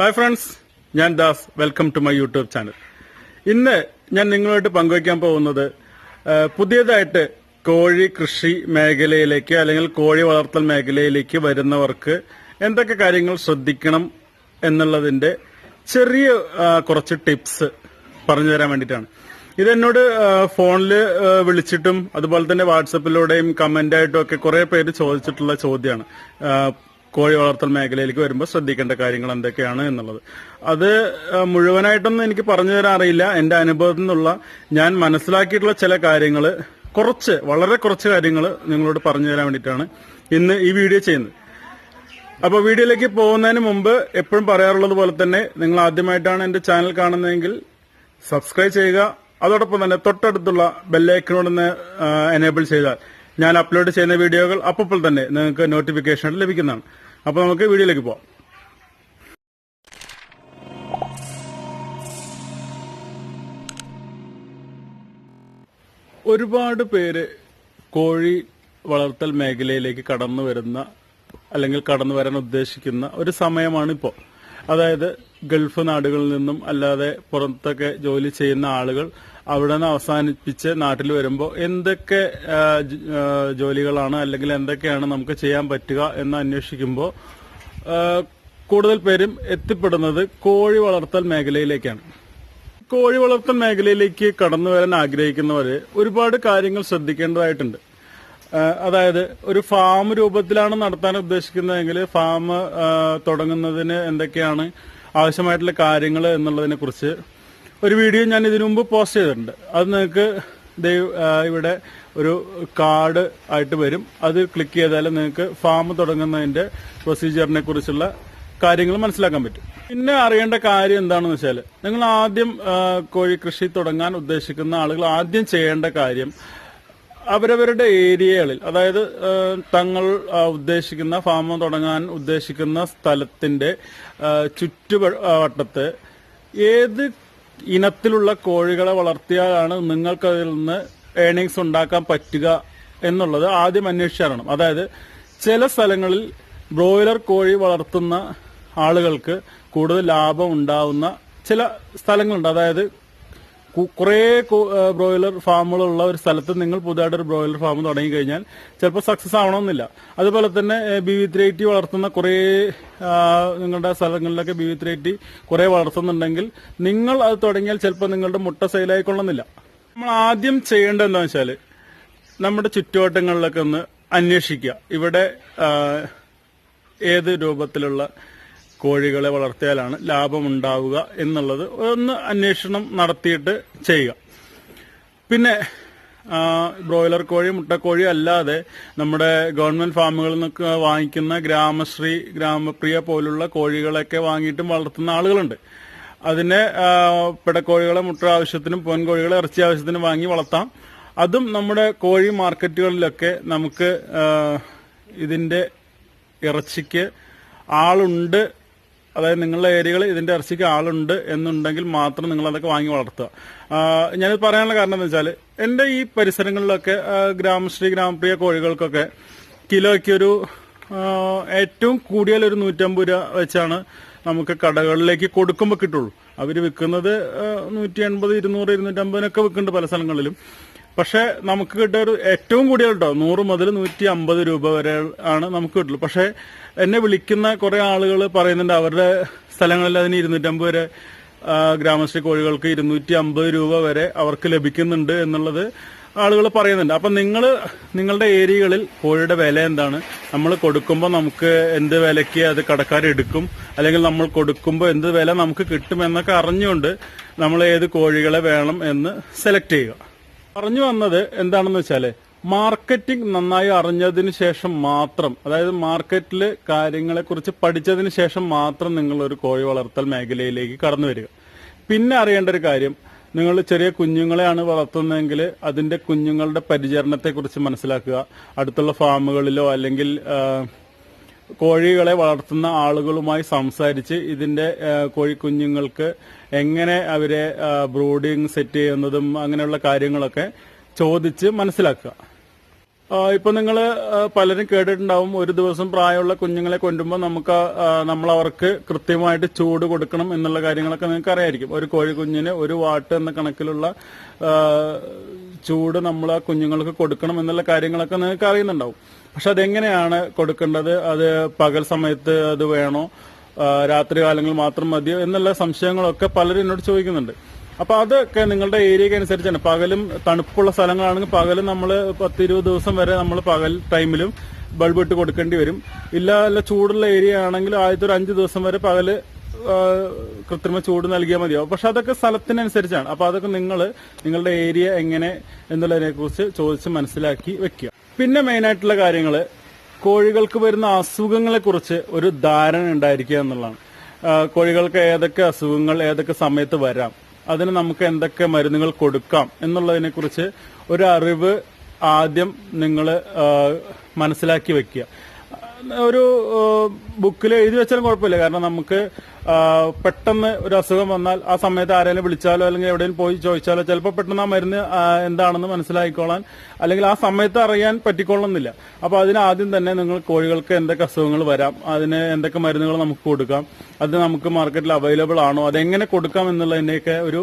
Hi friends ഞാൻ Das. Welcome to my YouTube channel ഇന്ന് ഞാൻ നിങ്ങളുമായിട്ട് പങ്കുവയ്ക്കാൻ പോകുന്നത് പുതിയതായിട്ട് കോഴി കൃഷി മേഖലയിലേക്ക് അല്ലെങ്കിൽ കോഴി വളർത്തൽ മേഖലയിലേക്ക് വരുന്നവർക്ക് എന്തൊക്കെ കാര്യങ്ങൾ ശ്രദ്ധിക്കണം എന്നുള്ളതിന്റെ ചെറിയ കുറച്ച് ടിപ്സ് പറഞ്ഞു തരാൻ വേണ്ടിയിട്ടാണ്. ഇതെന്നോട് ഫോണിൽ വിളിച്ചിട്ടും അതുപോലെ തന്നെ വാട്സപ്പിലൂടെയും കമന്റ് ആയിട്ടും ഒക്കെ കുറെ പേര് ചോദിച്ചിട്ടുള്ള ചോദ്യമാണ്. കോഴി വളർത്തൽ മേഖലയിലേക്ക് വരുമ്പോൾ ശ്രദ്ധിക്കേണ്ട കാര്യങ്ങൾ എന്തൊക്കെയാണ് എന്നുള്ളത്. അത് മുഴുവനായിട്ടൊന്നും എനിക്ക് പറഞ്ഞു തരാൻ അറിയില്ല. എന്റെ അനുഭവത്തിൽ നിന്നുള്ള ഞാൻ മനസ്സിലാക്കിയിട്ടുള്ള ചില കാര്യങ്ങൾ കുറച്ച് വളരെ കുറച്ച് കാര്യങ്ങൾ നിങ്ങളോട് പറഞ്ഞു തരാൻ വേണ്ടിയിട്ടാണ് ഇന്ന് ഈ വീഡിയോ ചെയ്യുന്നത്. അപ്പോൾ വീഡിയോയിലേക്ക് പോകുന്നതിന് മുമ്പ് എപ്പോഴും പറയാറുള്ളത് പോലെ തന്നെ നിങ്ങൾ ആദ്യമായിട്ടാണ് എന്റെ ചാനൽ കാണുന്നതെങ്കിൽ സബ്സ്ക്രൈബ് ചെയ്യുക. അതോടൊപ്പം തന്നെ തൊട്ടടുത്തുള്ള ബെല്ലൈക്കനോടൊന്ന് എനേബിൾ ചെയ്താൽ ഞാൻ അപ്ലോഡ് ചെയ്യുന്ന വീഡിയോകൾ അപ്പോൾ തന്നെ നിങ്ങൾക്ക് നോട്ടിഫിക്കേഷൻ ലഭിക്കുന്നതാണ്. അപ്പോൾ നമുക്ക് വീഡിയോയിലേക്ക് പോവാം. ഒരുപാട് പേര് കോഴി വളർത്തൽ മേഖലയിലേക്ക് കടന്നു വരുന്ന അല്ലെങ്കിൽ കടന്നു വരാൻ ഉദ്ദേശിക്കുന്ന ഒരു സമയമാണ് ഇപ്പോൾ അതായത് ഗൾഫ് നാടുകളിൽ നിന്നും അല്ലാതെ പുറത്തൊക്കെ ജോലി ചെയ്യുന്ന ആളുകൾ അവിടെ നിന്ന് അവസാനിപ്പിച്ച് നാട്ടിൽ വരുമ്പോൾ എന്തൊക്കെ ജോലികളാണ് അല്ലെങ്കിൽ എന്തൊക്കെയാണ് നമുക്ക് ചെയ്യാൻ പറ്റുക എന്ന് അന്വേഷിക്കുമ്പോൾ കൂടുതൽ പേരും എത്തിപ്പെടുന്നത് കോഴി വളർത്തൽ മേഖലയിലേക്കാണ്. കോഴി വളർത്തൽ മേഖലയിലേക്ക് കടന്നു വരാൻ ആഗ്രഹിക്കുന്നവര് ഒരുപാട് കാര്യങ്ങൾ ശ്രദ്ധിക്കേണ്ടതായിട്ടുണ്ട്. അതായത് ഒരു ഫാം രൂപത്തിലാണ് നടത്താൻ ഉദ്ദേശിക്കുന്നതെങ്കിൽ ഫാം തുടങ്ങുന്നതിന് എന്തൊക്കെയാണ് ആവശ്യമായിട്ടുള്ള കാര്യങ്ങൾ എന്നുള്ളതിനെ കുറിച്ച് ഒരു വീഡിയോ ഞാൻ ഇതിനു മുമ്പ് പോസ്റ്റ് ചെയ്തിട്ടുണ്ട്. അത് നിങ്ങൾക്ക് ഇവിടെ ഒരു കാർഡ് ആയിട്ട് വരും. അത് ക്ലിക്ക് ചെയ്താൽ നിങ്ങൾക്ക് ഫാം തുടങ്ങുന്നതിന്റെ പ്രൊസീജിയറിനെ കുറിച്ചുള്ള കാര്യങ്ങൾ മനസ്സിലാക്കാൻ പറ്റും. പിന്നെ അറിയേണ്ട കാര്യം എന്താണെന്ന് വെച്ചാൽ നിങ്ങൾ ആദ്യം കോഴി കൃഷി തുടങ്ങാൻ ഉദ്ദേശിക്കുന്ന ആളുകൾ ആദ്യം ചെയ്യേണ്ട കാര്യം അവരവരുടെ ഏരിയകളിൽ അതായത് തങ്ങൾ ഉദ്ദേശിക്കുന്ന ഫാം തുടങ്ങാൻ ഉദ്ദേശിക്കുന്ന സ്ഥലത്തിന്റെ ചുറ്റുവട്ടത്ത് ഏത് ഇനത്തിലുള്ള കോഴികളെ വളർത്തിയാലാണ് നിങ്ങൾക്ക് അതിൽ നിന്ന് ഏണിങ്സ് ഉണ്ടാക്കാൻ പറ്റുക എന്നുള്ളത് ആദ്യം അന്വേഷിച്ചറിയണം. അതായത് ചില സ്ഥലങ്ങളിൽ ബ്രോയിലർ കോഴി വളർത്തുന്ന ആളുകൾക്ക് കൂടുതൽ ലാഭം ഉണ്ടാവുന്ന ചില സ്ഥലങ്ങളുണ്ട്. അതായത് കുറേ ബ്രോയിലർ ഫാമുകളുള്ള ഒരു സ്ഥലത്ത് നിങ്ങൾ പുതുതായിട്ട് ഒരു ബ്രോയിലർ ഫാം തുടങ്ങി കഴിഞ്ഞാൽ ചിലപ്പോൾ സക്സസ് ആവണമെന്നില്ല. അതുപോലെ തന്നെ ബി വി ത്രീ എയ്റ്റി വളർത്തുന്ന കുറേ നിങ്ങളുടെ സ്ഥലങ്ങളിലൊക്കെ ബി വി ത്രീ എയ്റ്റി കുറേ വളർത്തുന്നുണ്ടെങ്കിൽ നിങ്ങൾ അത് തുടങ്ങിയാൽ ചിലപ്പോൾ നിങ്ങളുടെ മുട്ട സെയിലായിക്കൊള്ളുന്നില്ല നമ്മൾ ആദ്യം ചെയ്യേണ്ടത് എന്താണെന്ന് വെച്ചാൽ നമ്മുടെ ചുറ്റുവട്ടങ്ങളിലൊക്കെ ഒന്ന് അന്വേഷിക്കുക. ഇവിടെ ഏത് രൂപത്തിലുള്ള കോഴികളെ വളർത്തിയാലാണ് ലാഭമുണ്ടാവുക എന്നുള്ളത് ഒന്ന് അന്വേഷണം നടത്തിയിട്ട് ചെയ്യുക. പിന്നെ ബ്രോയിലർ കോഴി മുട്ടക്കോഴി അല്ലാതെ നമ്മുടെ ഗവൺമെന്റ് ഫാമുകളിൽ നിന്നൊക്കെ വാങ്ങിക്കുന്ന ഗ്രാമശ്രീ ഗ്രാമപ്രിയ പോലുള്ള കോഴികളൊക്കെ വാങ്ങിയിട്ടും വളർത്തുന്ന ആളുകളുണ്ട്. അതിനെ പിടക്കോഴികളെ മുട്ട ആവശ്യത്തിനും പൊൻകോഴികളെ ഇറച്ചി ആവശ്യത്തിനും വാങ്ങി വളർത്താം. അതും നമ്മുടെ കോഴി മാർക്കറ്റുകളിലൊക്കെ നമുക്ക് ഇതിന്റെ ഇറച്ചിക്ക് ആളുണ്ട് അതായത് നിങ്ങളുടെ ഏരിയകളിൽ ഇതിന്റെ ഇറച്ചിക്ക് ആളുണ്ട് എന്നുണ്ടെങ്കിൽ മാത്രം നിങ്ങൾ അതൊക്കെ വാങ്ങി വളർത്തുക. ഞാനിത് പറയാനുള്ള കാരണം എന്താ വെച്ചാൽ എന്റെ ഈ പരിസരങ്ങളിലൊക്കെ ഗ്രാമശ്രീ ഗ്രാമപ്രിയ കോഴികൾക്കൊക്കെ കിലോയ്ക്ക് ഒരു ഏറ്റവും കൂടിയാൽ ഒരു നൂറ്റമ്പത് രൂപ വെച്ചാണ് നമുക്ക് കടകളിലേക്ക് കൊടുക്കുമ്പോൾ കിട്ടുള്ളൂ. അവർ വിൽക്കുന്നത് നൂറ്റി എൺപത് ഇരുന്നൂറ് ഇരുന്നൂറ്റമ്പതിനൊക്കെ വിൽക്കുന്നുണ്ട് പല സ്ഥലങ്ങളിലും. പക്ഷെ നമുക്ക് കിട്ടിയ ഒരു ഏറ്റവും കൂടിയ കേട്ടോ നൂറ് മുതൽ നൂറ്റി അമ്പത് രൂപ വരെ ആണ് നമുക്ക് കിട്ടുള്ളൂ. പക്ഷെ എന്നെ വിളിക്കുന്ന കുറെ ആളുകൾ പറയുന്നുണ്ട് അവരുടെ സ്ഥലങ്ങളിൽ അതിന് ഇരുന്നൂറ്റമ്പത് വരെ ഗ്രാമശ്രീ കോഴികൾക്ക് ഇരുന്നൂറ്റി അമ്പത് രൂപ വരെ അവർക്ക് ലഭിക്കുന്നുണ്ട് എന്നുള്ളത് ആളുകൾ പറയുന്നുണ്ട്. അപ്പൊ നിങ്ങൾ നിങ്ങളുടെ ഏരിയകളിൽ കോഴിയുടെ വില എന്താണ്? നമ്മൾ കൊടുക്കുമ്പോൾ നമുക്ക് എന്ത് വിലയ്ക്ക് അത് കടക്കാർ എടുക്കും? അല്ലെങ്കിൽ നമ്മൾ കൊടുക്കുമ്പോൾ എന്ത് വില നമുക്ക് കിട്ടും എന്നൊക്കെ അറിഞ്ഞുകൊണ്ട് നമ്മൾ ഏത് കോഴികളെ വേണം എന്ന് സെലക്ട് ചെയ്യുക. പറഞ്ഞു വന്നത് എന്താണെന്ന് വെച്ചാൽ മാർക്കറ്റിംഗ് നന്നായി അറിഞ്ഞതിന് ശേഷം മാത്രം അതായത് മാർക്കറ്റിൽ കാര്യങ്ങളെ കുറിച്ച് പഠിച്ചതിന് ശേഷം മാത്രം നിങ്ങൾ ഒരു കോഴി വളർത്തൽ മേഖലയിലേക്ക് കടന്നു വരിക. പിന്നെ അറിയേണ്ട ഒരു കാര്യം നിങ്ങൾ ചെറിയ കുഞ്ഞുങ്ങളെയാണ് വളർത്തുന്നതെങ്കിൽ അതിന്റെ കുഞ്ഞുങ്ങളുടെ പരിചരണത്തെക്കുറിച്ച് മനസ്സിലാക്കുക. അടുത്തുള്ള ഫാമുകളിലോ അല്ലെങ്കിൽ കോഴികളെ വളർത്തുന്ന ആളുകളുമായി സംസാരിച്ച് ഇതിന്റെ കോഴിക്കുഞ്ഞുങ്ങൾക്ക് എങ്ങനെ അവരെ ബ്രൂഡിംഗ് സെറ്റ് ചെയ്യുന്നതും അങ്ങനെയുള്ള കാര്യങ്ങളൊക്കെ ചോദിച്ച് മനസ്സിലാക്കുക. ഇപ്പൊ നിങ്ങൾ പലരും കേട്ടിട്ടുണ്ടാവും ഒരു ദിവസം പ്രായമുള്ള കുഞ്ഞുങ്ങളെ കൊണ്ടുമ്പോൾ നമുക്ക് നമ്മൾ അവർക്ക് കൃത്യമായിട്ട് ചൂട് കൊടുക്കണം എന്നുള്ള കാര്യങ്ങളൊക്കെ നിങ്ങൾക്ക് അറിയായിരിക്കും. ഒരു കോഴി കുഞ്ഞിന് ഒരു വാട്ട് എന്ന കണക്കിലുള്ള ചൂട് നമ്മൾ ആ കുഞ്ഞുങ്ങൾക്ക് കൊടുക്കണം എന്നുള്ള കാര്യങ്ങളൊക്കെ നിങ്ങൾക്ക് അറിയുന്നുണ്ടാവും. പക്ഷെ അതെങ്ങനെയാണ് കൊടുക്കേണ്ടത്? അത് പകൽ സമയത്ത് അത് വേണോ? രാത്രി കാലങ്ങളിൽ മാത്രം മതിയോ? എന്നുള്ള സംശയങ്ങളൊക്കെ പലരും എന്നോട് ചോദിക്കുന്നുണ്ട്. അപ്പൊ അതൊക്കെ നിങ്ങളുടെ ഏരിയക്ക് അനുസരിച്ചാണ് പകലും തണുപ്പുള്ള സ്ഥലങ്ങളാണെങ്കിൽ പകലും നമ്മൾ പത്ത് ഇരുപത് ദിവസം വരെ നമ്മൾ പകൽ ടൈമിലും ബൾബ് ഇട്ട് കൊടുക്കേണ്ടി വരും. ഇല്ല അല്ല ചൂടുള്ള ഏരിയ ആണെങ്കിൽ ആദ്യത്തെ ഒരു അഞ്ച് ദിവസം വരെ പകൽ കൃത്രിമ ചൂട് നൽകിയാൽ മതിയാവും. പക്ഷെ അതൊക്കെ സ്ഥലത്തിനനുസരിച്ചാണ്. അപ്പൊ അതൊക്കെ നിങ്ങൾ നിങ്ങളുടെ ഏരിയ എങ്ങനെ എന്നുള്ളതിനെ കുറിച്ച് ചോദിച്ച് മനസ്സിലാക്കി വെക്കുക. പിന്നെ മെയിൻ ആയിട്ടുള്ള കാര്യങ്ങൾ കോഴികൾക്ക് വരുന്ന അസുഖങ്ങളെ കുറിച്ച് ഒരു ധാരണ ഉണ്ടായിരിക്കുക എന്നുള്ളതാണ്. കോഴികൾക്ക് ഏതൊക്കെ അസുഖങ്ങൾ ഏതൊക്കെ സമയത്ത് വരാം? അതിന് നമുക്ക് എന്തൊക്കെ മരുന്നുകൾ കൊടുക്കാം എന്നുള്ളതിനെ കുറിച്ച് ഒരു അറിവ് ആദ്യം നിങ്ങൾ മനസ്സിലാക്കി വെക്കുക. ഒരു ബുക്കിൽ എഴുതി വെച്ചാലും കുഴപ്പമില്ല. കാരണം നമുക്ക് പെട്ടെന്ന് ഒരു അസുഖം വന്നാൽ ആ സമയത്ത് ആരെങ്കിലും വിളിച്ചാലോ അല്ലെങ്കിൽ എവിടെയെങ്കിലും പോയി ചോദിച്ചാലോ ചിലപ്പോൾ പെട്ടെന്ന് ആ മരുന്ന് എന്താണെന്ന് മനസ്സിലാക്കിക്കോളാൻ അല്ലെങ്കിൽ ആ സമയത്ത് അറിയാൻ പറ്റിക്കൊള്ളുന്നില്ല. അപ്പോൾ അതിന് ആദ്യം തന്നെ നിങ്ങൾ കോഴികൾക്ക് എന്തൊക്കെ അസുഖങ്ങൾ വരാം അതിന് എന്തൊക്കെ മരുന്നുകൾ നമുക്ക് കൊടുക്കാം അത് നമുക്ക് മാർക്കറ്റിൽ അവൈലബിൾ ആണോ അതെങ്ങനെ കൊടുക്കാം എന്നുള്ളതിന്റെയൊക്കെ ഒരു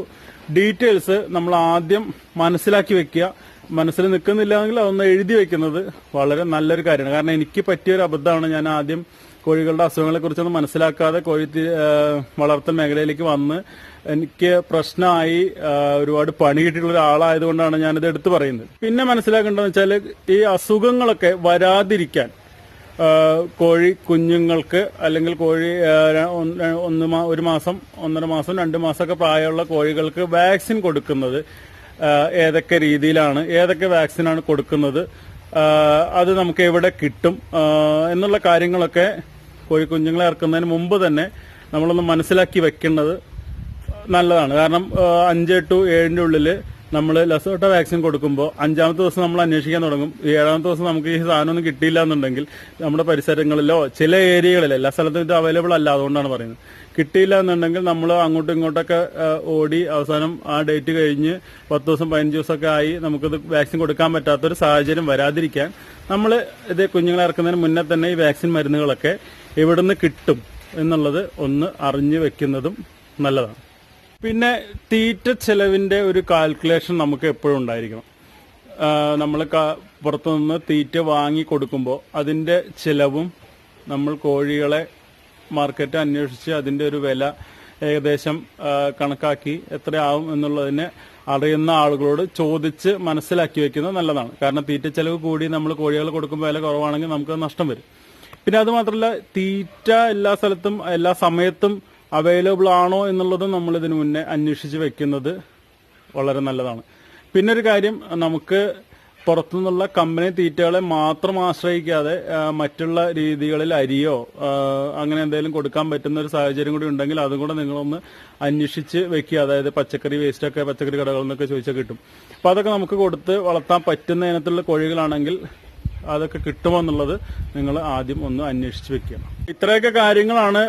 ഡീറ്റെയിൽസ് നമ്മൾ ആദ്യം മനസ്സിലാക്കി വെക്കുക. മനസ്സിൽ നിൽക്കുന്നില്ലെങ്കിൽ അതൊന്ന് എഴുതി വെക്കുന്നത് വളരെ നല്ലൊരു കാര്യമാണ്. കാരണം എനിക്ക് പറ്റിയൊരു അബദ്ധമാണ് ഞാൻ ആദ്യം കോഴികളുടെ അസുഖങ്ങളെ കുറിച്ചൊന്നും മനസ്സിലാക്കാതെ കോഴി വളർത്തൽ മേഖലയിലേക്ക് വന്ന് എനിക്ക് പ്രശ്നമായി ഒരുപാട് പണി കിട്ടിയിട്ടുള്ള ഒരാളായതുകൊണ്ടാണ് ഞാനിത് എടുത്തു പറയുന്നത്. പിന്നെ മനസ്സിലാക്കേണ്ടതെന്ന് വെച്ചാൽ ഈ അസുഖങ്ങളൊക്കെ വരാതിരിക്കാൻ കോഴി കുഞ്ഞുങ്ങൾക്ക് അല്ലെങ്കിൽ കോഴി ഒന്ന് ഒരു മാസം ഒന്നര മാസം രണ്ട് മാസമൊക്കെ പ്രായമുള്ള കോഴികൾക്ക് വാക്സിൻ കൊടുക്കുന്നത് ഏതൊക്കെ രീതിയിലാണ് ഏതൊക്കെ വാക്സിനാണ് കൊടുക്കുന്നത് അത് നമുക്ക് എവിടെ കിട്ടും എന്നുള്ള കാര്യങ്ങളൊക്കെ കോഴി കുഞ്ഞുങ്ങളെ ഇറക്കുന്നതിന് മുമ്പ് തന്നെ നമ്മളൊന്ന് മനസ്സിലാക്കി വെക്കേണ്ടത് നല്ലതാണ്. കാരണം അഞ്ച് ടു ഏഴിന്റെ ഉള്ളിൽ നമ്മൾ ലസോട്ട വാക്സിൻ കൊടുക്കുമ്പോൾ അഞ്ചാമത്തെ ദിവസം നമ്മൾ അന്വേഷിക്കാൻ തുടങ്ങും. ഏഴാമത്തെ ദിവസം നമുക്ക് ഈ സാധനം ഒന്നും കിട്ടിയില്ല എന്നുണ്ടെങ്കിൽ നമ്മുടെ പരിസരങ്ങളിലോ ചില ഏരിയകളിലോ എല്ലാ സ്ഥലത്തും ഇത് അവൈലബിൾ അല്ല അതുകൊണ്ടാണ് പറയുന്നത്. കിട്ടിയില്ല എന്നുണ്ടെങ്കിൽ നമ്മൾ അങ്ങോട്ടും ഇങ്ങോട്ടൊക്കെ ഓടി അവസാനം ആ ഡേറ്റ് കഴിഞ്ഞ് പത്ത് ദിവസം പതിനഞ്ച് ദിവസമൊക്കെ ആയി നമുക്കിത് വാക്സിൻ കൊടുക്കാൻ പറ്റാത്തൊരു സാഹചര്യം വരാതിരിക്കാൻ നമ്മൾ ഇത് കുഞ്ഞുങ്ങളെ ഇറക്കുന്നതിന് മുന്നേ തന്നെ ഈ വാക്സിൻ മരുന്നുകളൊക്കെ എവിടുന്ന് കിട്ടും എന്നുള്ളത് ഒന്ന് അറിഞ്ഞു വെക്കുന്നതും നല്ലതാണ്. പിന്നെ തീറ്റ ചെലവിന്റെ ഒരു കാൽക്കുലേഷൻ നമുക്ക് എപ്പോഴും ഉണ്ടായിരിക്കണം. നമ്മൾ പുറത്തുനിന്ന് തീറ്റ വാങ്ങി കൊടുക്കുമ്പോൾ അതിന്റെ ചിലവും നമ്മൾ കോഴികളെ മാർക്കറ്റ് അന്വേഷിച്ച് അതിന്റെ ഒരു വില ഏകദേശം കണക്കാക്കി എത്രയാവും എന്നുള്ളതിനെ അറിയുന്ന ആളുകളോട് ചോദിച്ച് മനസ്സിലാക്കി വെക്കുന്നത് നല്ലതാണ്. കാരണം തീറ്റ ചെലവ് കൂടി നമ്മൾ കോഴികൾ കൊടുക്കുമ്പോൾ വില കുറവാണെങ്കിൽ നമുക്ക് നഷ്ടം വരും. പിന്നെ അത് മാത്രമല്ല തീറ്റ എല്ലാ സ്ഥലത്തും എല്ലാ സമയത്തും അവൈലബിൾ ആണോ എന്നുള്ളതും നമ്മൾ ഇതിനു മുന്നേ അന്വേഷിച്ച് വെക്കുന്നത് വളരെ നല്ലതാണ്. പിന്നെ ഒരു കാര്യം നമുക്ക് പുറത്തുനിന്നുള്ള കമ്പനി തീറ്റകളെ മാത്രം ആശ്രയിക്കാതെ മറ്റുള്ള രീതികളിൽ അരിയോ അങ്ങനെ എന്തെങ്കിലും കൊടുക്കാൻ പറ്റുന്ന ഒരു സാഹചര്യം കൂടി ഉണ്ടെങ്കിൽ അതും കൂടെ നിങ്ങളൊന്ന് അന്വേഷിച്ച് വെക്കുക. അതായത് പച്ചക്കറി വേസ്റ്റ് ഒക്കെ പച്ചക്കറി കടകളിൽ നിന്നൊക്കെ ചോദിച്ചാൽ കിട്ടും. അപ്പൊ അതൊക്കെ നമുക്ക് കൊടുത്ത് വളർത്താൻ പറ്റുന്ന ഇനത്തിലുള്ള കോഴികളാണെങ്കിൽ അതൊക്കെ കിട്ടുമോ എന്നുള്ളത് നിങ്ങൾ ആദ്യം ഒന്ന് അന്വേഷിച്ച് വെക്കണം. ഇത്രയൊക്കെ കാര്യങ്ങളാണ്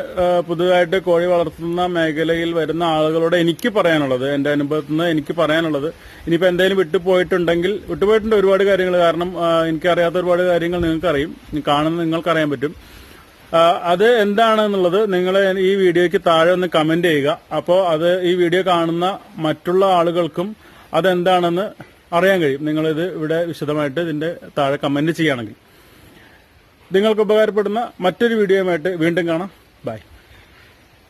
പുതുതായിട്ട് കോഴി വളർത്തുന്ന മേഖലയിൽ വരുന്ന ആളുകളോട് എനിക്ക് പറയാനുള്ളത് എന്റെ അനുഭവത്തിൽ നിന്ന് എനിക്ക് പറയാനുള്ളത്. ഇനിയിപ്പോ എന്തെങ്കിലും വിട്ടുപോയിട്ടുണ്ടെങ്കിൽ വിട്ടുപോയിട്ടുണ്ട് ഒരുപാട് കാര്യങ്ങൾ. കാരണം എനിക്കറിയാത്ത ഒരുപാട് കാര്യങ്ങൾ നിങ്ങൾക്കറിയും. കാണുന്ന നിങ്ങൾക്കറിയാൻ പറ്റും. അത് എന്താണെന്നുള്ളത് നിങ്ങൾ ഈ വീഡിയോയ്ക്ക് താഴെ ഒന്ന് കമന്റ് ചെയ്യുക. അപ്പോൾ അത് ഈ വീഡിയോ കാണുന്ന മറ്റുള്ള ആളുകൾക്കും അതെന്താണെന്ന് അറിയാൻ കഴിയും. നിങ്ങളിത് ഇവിടെ വിശദമായിട്ട് ഇതിന്റെ താഴെ കമന്റ് ചെയ്യുകയാണെങ്കിൽ നിങ്ങൾക്ക് ഉപകാരപ്പെടുന്ന മറ്റൊരു വീഡിയോയുമായിട്ട് വീണ്ടും കാണാം. ബൈ